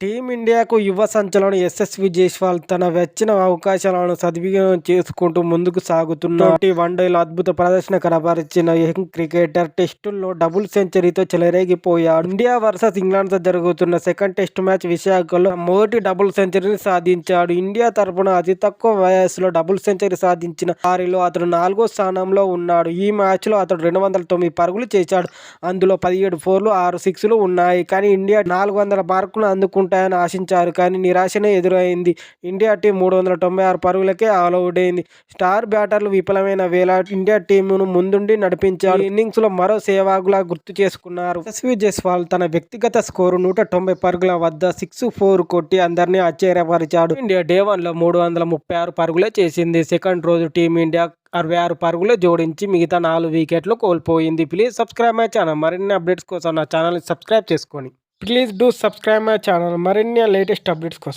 టీమిండియాకు యువ సంచలనం యశస్వి జైస్వాల్ తన వచ్చిన అవకాశాలను సద్వినియోగం చేసుకుంటూ ముందుకు సాగుతున్న వన్డేలో అద్భుత ప్రదర్శన కనబరిచిన యంగ్ క్రికెటర్ టెస్టుల్లో డబుల్ సెంచరీతో చెలరేగిపోయాడు. ఇండియా వర్సెస్ ఇంగ్లాండ్తో జరుగుతున్న సెకండ్ టెస్ట్ మ్యాచ్ విశాఖలో మొదటి డబుల్ సెంచరీని సాధించాడు. ఇండియా తరపున అతి తక్కువ వయస్సులో డబుల్ సెంచరీ సాధించిన వారిలో అతడు నాలుగో స్థానంలో ఉన్నాడు. ఈ మ్యాచ్లో అతడు రెండు వందల తొమ్మిది పరుగులు చేశాడు. అందులో పదిహేడు ఫోర్లు ఆరు సిక్స్లు ఉన్నాయి. కానీ ఇండియా నాలుగు వందల మార్కులు ఉంటాయని ఆశించారు. కానీ నిరాశనే ఎదురైంది. ఇండియా టీం మూడు వందల తొంభై ఆరు పరుగులకే ఆల్అవుట్ అయింది. స్టార్ బ్యాటర్లు విఫలమైన వేళ ఇండియా టీమును ముందుండి నడిపించాడు. ఇన్నింగ్స్లో మరో సేవాగులా గుర్తు చేసుకున్నారు. యశస్వి జైస్వాల్ తన వ్యక్తిగత స్కోరు నూట తొంభై పరుగుల వద్ద సిక్స్ ఫోర్ కొట్టి అందరినీ ఆశ్చర్యపరిచాడు. ఇండియా డే వన్లో మూడు వందల ముప్పై ఆరు పరుగులే చేసింది. సెకండ్ రోజు టీమిండియా అరవై ఆరు పరుగులు జోడించి మిగతా నాలుగు వికెట్లు కోల్పోయింది. Please subscribe my channel. మరిన్ని అప్డేట్స్ కోసం నా ఛానల్ని సబ్స్క్రైబ్ చేసుకోండి please do subscribe my channel మరిన్ని లేటెస్ట్ అప్డేట్స్ కోసం.